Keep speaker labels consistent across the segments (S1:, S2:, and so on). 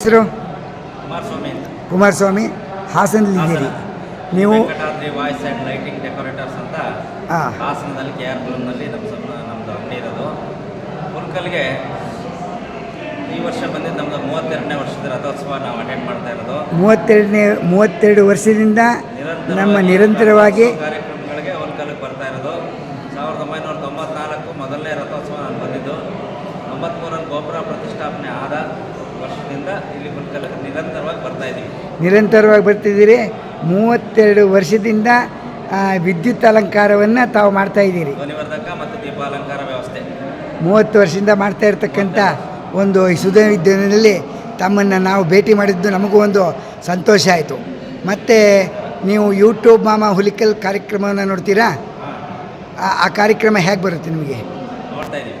S1: ಹೆಸರು?
S2: ಕುಮಾರಸ್ವಾಮಿ. ಸ್ವಾಮಿ
S1: ಕುಮಾರಸ್ವಾಮಿ ಹಾಸನಲ್ಲಿದ್ದೀರಿ ನೀವು
S2: voice and lighting decorators ಅಂತ ಹಾಸನದಲ್ಲಿ ಕೆ ಆರ್ ಪುರಂನಲ್ಲಿ ನಮ್ಮ ನಮ್ಮದು ಅಂಗಡಿ ಇರೋದು. ಹುರ್ಕಲ್ಗೆ ಈ ವರ್ಷ ಬಂದಿದ್ದು ನಮ್ಮದು ಮೂವತ್ತೆರಡನೇ ವರ್ಷದ ರಥೋತ್ಸವ ನಾವು ಅಟೆಂಡ್ ಮಾಡ್ತಾ ಇರೋದು.
S1: ಮೂವತ್ತೆರಡನೇ ಮೂವತ್ತೆರಡು ವರ್ಷದಿಂದ ನಮ್ಮ ನಿರಂತರವಾಗಿ
S2: ನಿರಂತರವಾಗಿ
S1: ಬರ್ತಿದ್ದೀರಿ. ಮೂವತ್ತೆರಡು ವರ್ಷದಿಂದ ವಿದ್ಯುತ್ ಅಲಂಕಾರವನ್ನು ತಾವು ಮಾಡ್ತಾ ಇದ್ದೀರಿ.
S2: ದೀಪಾಲಂಕಾರ ವ್ಯವಸ್ಥೆ.
S1: ಮೂವತ್ತು ವರ್ಷದಿಂದ ಮಾಡ್ತಾ ಇರ್ತಕ್ಕಂಥ ಒಂದು ಈ ತಮ್ಮನ್ನು ನಾವು ಭೇಟಿ ಮಾಡಿದ್ದು ನಮಗೂ ಒಂದು ಸಂತೋಷ ಆಯಿತು. ಮತ್ತು ನೀವು ಯೂಟ್ಯೂಬ್ ಮಾಮ ಹುಲಿಕಲ್ ಕಾರ್ಯಕ್ರಮವನ್ನು ನೋಡ್ತೀರಾ? ಆ- ಕಾರ್ಯಕ್ರಮ ಹೇಗೆ ಬರುತ್ತೆ ನಿಮಗೆ?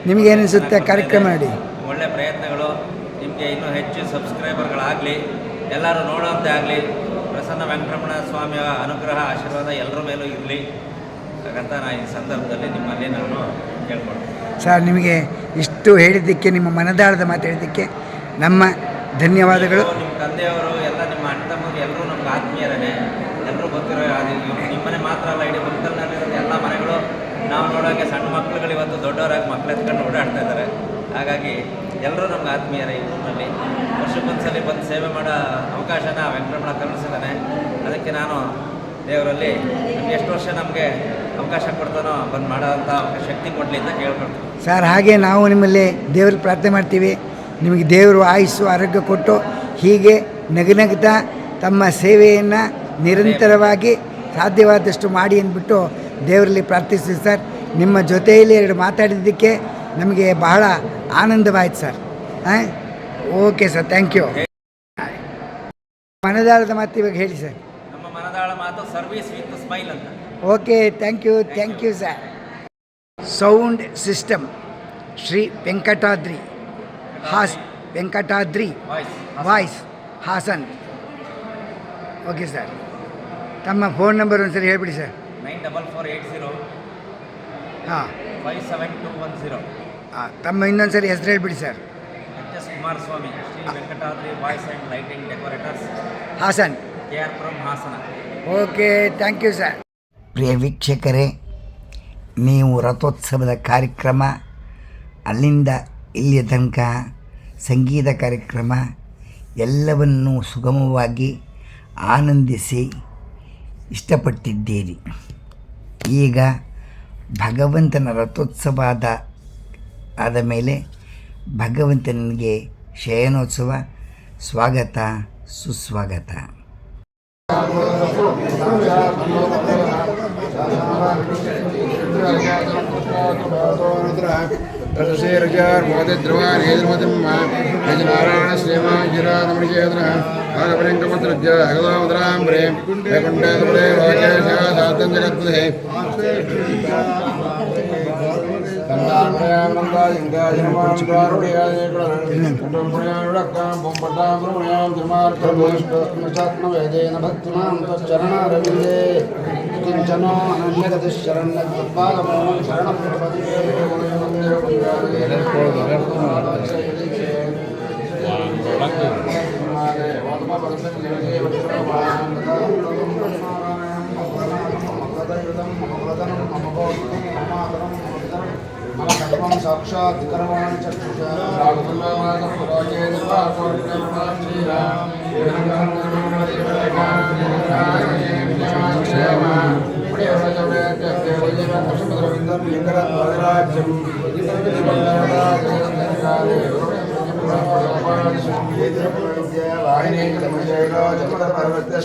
S1: ನಿಮಗೇನಿಸುತ್ತೆ ಕಾರ್ಯಕ್ರಮ ನೋಡಿ.
S2: ಒಳ್ಳೆ ಪ್ರಯತ್ನಗಳು. ನಿಮಗೆ ಇನ್ನೂ ಹೆಚ್ಚು ಸಬ್ಸ್ಕ್ರೈಬರ್ಗಳಾಗಲಿ ಎಲ್ಲರೂ ನೋಡೋಂತೆ ಆಗಲಿ ಪ್ರಸನ್ನ ವೆಂಕಟರಮಣ ಸ್ವಾಮಿಯ ಅನುಗ್ರಹ ಆಶೀರ್ವಾದ ಎಲ್ಲರ ಮೇಲೂ ಇರಲಿ. ಹಾಗಂತ ನಾನು ಈ ಸಂದರ್ಭದಲ್ಲಿ ನಿಮ್ಮಲ್ಲಿ ನಾನು ಕೇಳ್ಕೊಳ್ತೀನಿ.
S1: ಸರ್ ನಿಮಗೆ ಇಷ್ಟು ಹೇಳಿದ್ದಕ್ಕೆ ನಿಮ್ಮ ಮನದಾಳದ ಮಾತು ಹೇಳಿದ್ದಕ್ಕೆ ನಮ್ಮ ಧನ್ಯವಾದಗಳು.
S2: ನಿಮ್ಮ ತಂದೆಯವರು ಎಲ್ಲ ನಿಮ್ಮ ಅಣ್ಣ ತಮ್ಮರು ಎಲ್ಲರೂ ನಮ್ಗೆ ಆತ್ಮೀಯರೇ ಎಲ್ಲರೂ ಗೊತ್ತಿರೋ ನಿಮ್ಮನೆ ನಿಮ್ಮ ಮನೆ ಮಾತ್ರ ಅಲ್ಲ ಇಡೀ ಗುಂತಲ್ನಲ್ಲಿರೋ ಎಲ್ಲ ಮನೆಗಳು ನಾವು ನೋಡೋಕ್ಕೆ ಸಣ್ಣ ಮಕ್ಕಳುಗಳು ಇವತ್ತು ದೊಡ್ಡವರಾಗಿ ಮಕ್ಕಳು ಎತ್ಕೊಂಡು ಓಡಾಡ್ತಾ ಇದ್ದಾರೆ. ಹಾಗಾಗಿ ಎಲ್ಲರೂ ನಮ್ಗೆ ಆತ್ಮೀಯರೇ ಈ ಊರಿನಲ್ಲಿ. ವರ್ಷಕ್ಕೊಂದ್ಸಲಿ ಬಂದು ಸೇವೆ ಮಾಡೋ ಅವಕಾಶನ ವೆಂಕಟರಮಣ ಕರುಣಿಸಿದ್ದಾನೆ. ಅದಕ್ಕೆ ನಾನು ದೇವರಲ್ಲಿ ನಮ್ಗೆ ಎಷ್ಟು ವರ್ಷ ನಮಗೆ ಅವಕಾಶ ಕೊಡ್ತಾನೋ ಬಂದು ಮಾಡೋಂಥ ಶಕ್ತಿ ಕೊಡಲಿ ಅಂತ ಕೇಳ್ಕೊಳ್ತೀನಿ.
S1: ಸರ್, ಹಾಗೆ ನಾವು ನಿಮ್ಮಲ್ಲಿ ದೇವ್ರಿಗೆ ಪ್ರಾರ್ಥನೆ ಮಾಡ್ತೀವಿ. ನಿಮಗೆ ದೇವರು ಆಯುಸ್ಸು, ಆರೋಗ್ಯ ಕೊಟ್ಟು ಹೀಗೆ ನಗನಗ್ತಾ ತಮ್ಮ ಸೇವೆಯನ್ನು ನಿರಂತರವಾಗಿ ಸಾಧ್ಯವಾದಷ್ಟು ಮಾಡಿ ಅಂದ್ಬಿಟ್ಟು ದೇವರಲ್ಲಿ ಪ್ರಾರ್ಥಿಸ್ತೀವಿ ಸರ್. ನಿಮ್ಮ ಜೊತೆಯಲ್ಲಿ ಎರಡು ಮಾತಾಡಿದ್ದಕ್ಕೆ ನಮಗೆ ಬಹಳ ಆನಂದವಾಯ್ತು ಸರ್. ಹಾಂ ಓಕೆ ಸರ್ ಥ್ಯಾಂಕ್ ಯು ಮನದಾಳದ ಮಾತು ಇವಾಗ ಹೇಳಿ ಸರ್.
S2: ನಮ್ಮ ಮನದಾಳ ಮಾತು ಸರ್ವಿಸ್ ವಿತ್ ಸ್ಮೈಲ್ ಅಂತ.
S1: Okay thank you thank you sir sound system Shri Venkatadri. Has Venkatadri.
S2: Voice
S1: Hassan. Okay sir. ತಮ್ಮ ಫೋನ್ ನಂಬರ್ ಒಂದು ಸರಿ ಹೇಳಿಬಿಡಿ sir.
S2: Nine double four eight zero
S1: ಹಾಂ.
S2: Five seven two one zero
S1: ತಮ್ಮ ಇನ್ನೊಂದ್ಸರಿ ಹೆಸರು ಹೇಳ್ಬಿಡಿ sir.
S2: H S Kumaraswamy Shri Venkatadri voice and lighting decorators.
S1: Hassan.
S2: K R Puram Hassan.
S1: Okay thank you sir. ಪ್ರಿಯ ವೀಕ್ಷಕರೇ ನೀವು ರಥೋತ್ಸವದ ಕಾರ್ಯಕ್ರಮ ಅಲ್ಲಿಂದ ಇಲ್ಲಿಯ ತನಕ ಸಂಗೀತ ಕಾರ್ಯಕ್ರಮ ಎಲ್ಲವನ್ನೂ ಸುಗಮವಾಗಿ ಆನಂದಿಸಿ ಇಷ್ಟಪಟ್ಟಿದ್ದೀರಿ. ಈಗ ಭಗವಂತನ ರಥೋತ್ಸವ ಆದ ಆದ ಮೇಲೆ ಭಗವಂತನಿಗೆ ಶಯನೋತ್ಸವ ಸ್ವಾಗತ ಸುಸ್ವಾಗತ
S3: రసశీరజార్ మోది ద్రువాన్ హేద్రమతిమ్మ యజ నారాయణ శ్రీమా గిరా నమణికేతన
S4: భాగపరింకమత్రజ్య అగదామదరాం ప్రేమ్ వైకుంఠేశ్వరే
S5: లోకేశ
S6: ഭക്തിമാർക്കോഷ്ടേ കിഞ്ചനോ അനന്യഗതി ശരണോ ശരണം മമ പ്രദനം മമ പ്രദനം
S5: മമ ഭോക്തം മമാതനം మన
S6: సర్వం సాక్షాత్ కర్మాణి చక్షుషారాయణ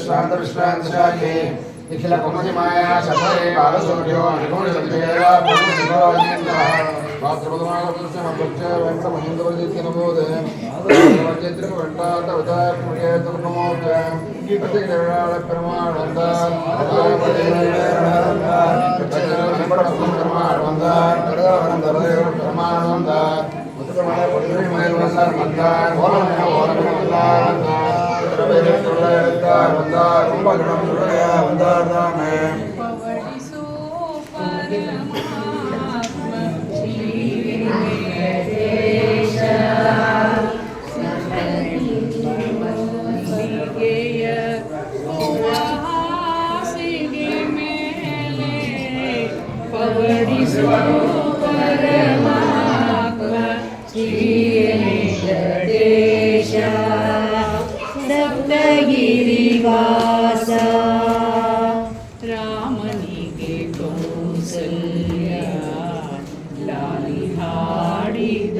S6: శ్రాంత విశ్రాంతి निखिल कुमतिमाया शतरे बालसूर्यो निगुणसंजयः प्रभुशिवोजिन्द्रः பிரமாணம் தான் வந்தார் வந்தார் ரொம்ப வந்தார் தானே ಸಪ್ತಗಿರಿವಾಸ ರಾಮನಿಗೆ ಕೌಸಲ್ಯ. ಲಾಲಿ ಹಾಡಿದ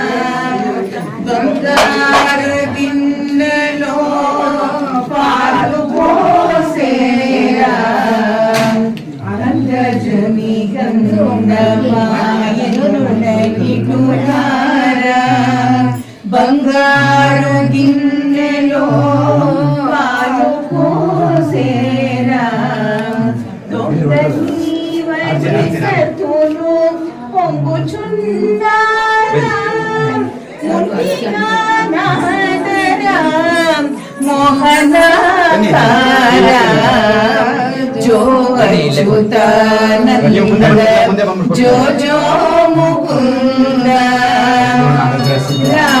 S6: ধনু অঙ্গচুন্দারাম মহানারাম জো
S7: অচ্যুতানন্দ জো জো মুকুন্দ রাম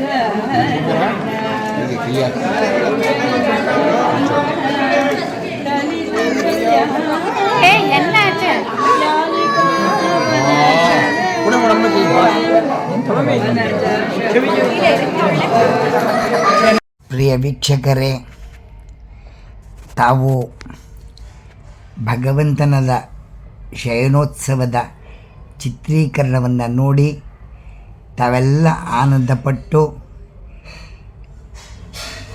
S7: ಕ್ಲಿಯರ್
S1: ಪ್ರಿಯ ವೀಕ್ಷಕರೇ ತಾವು ಭಗವಂತನದ ಶಯನೋತ್ಸವದ ಚಿತ್ರೀಕರಣವನ್ನು ನೋಡಿ ತಾವೆಲ್ಲ ಆನಂದಪಟ್ಟು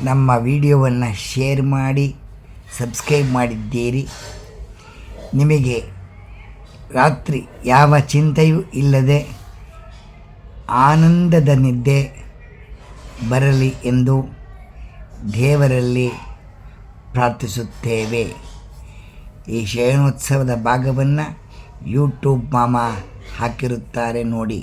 S1: ನಮ್ಮ ವಿಡಿಯೋವನ್ನು ಶೇರ್ ಮಾಡಿ ಸಬ್ಸ್ಕ್ರೈಬ್ ಮಾಡಿದ್ದೀರಿ. ನಿಮಗೆ ರಾತ್ರಿ ಯಾವ ಚಿಂತೆಯೂ ಇಲ್ಲದೆ ಆನಂದದ ನಿದ್ದೆ ಬರಲಿ ಎಂದು ದೇವರಲ್ಲಿ ಪ್ರಾರ್ಥಿಸುತ್ತೇವೆ. ಈ ಶಯನೋತ್ಸವದ ಭಾಗವನ್ನು ಯೂಟ್ಯೂಬ್ ಮಾಮ ಹಾಕಿರುತ್ತಾರೆ ನೋಡಿ.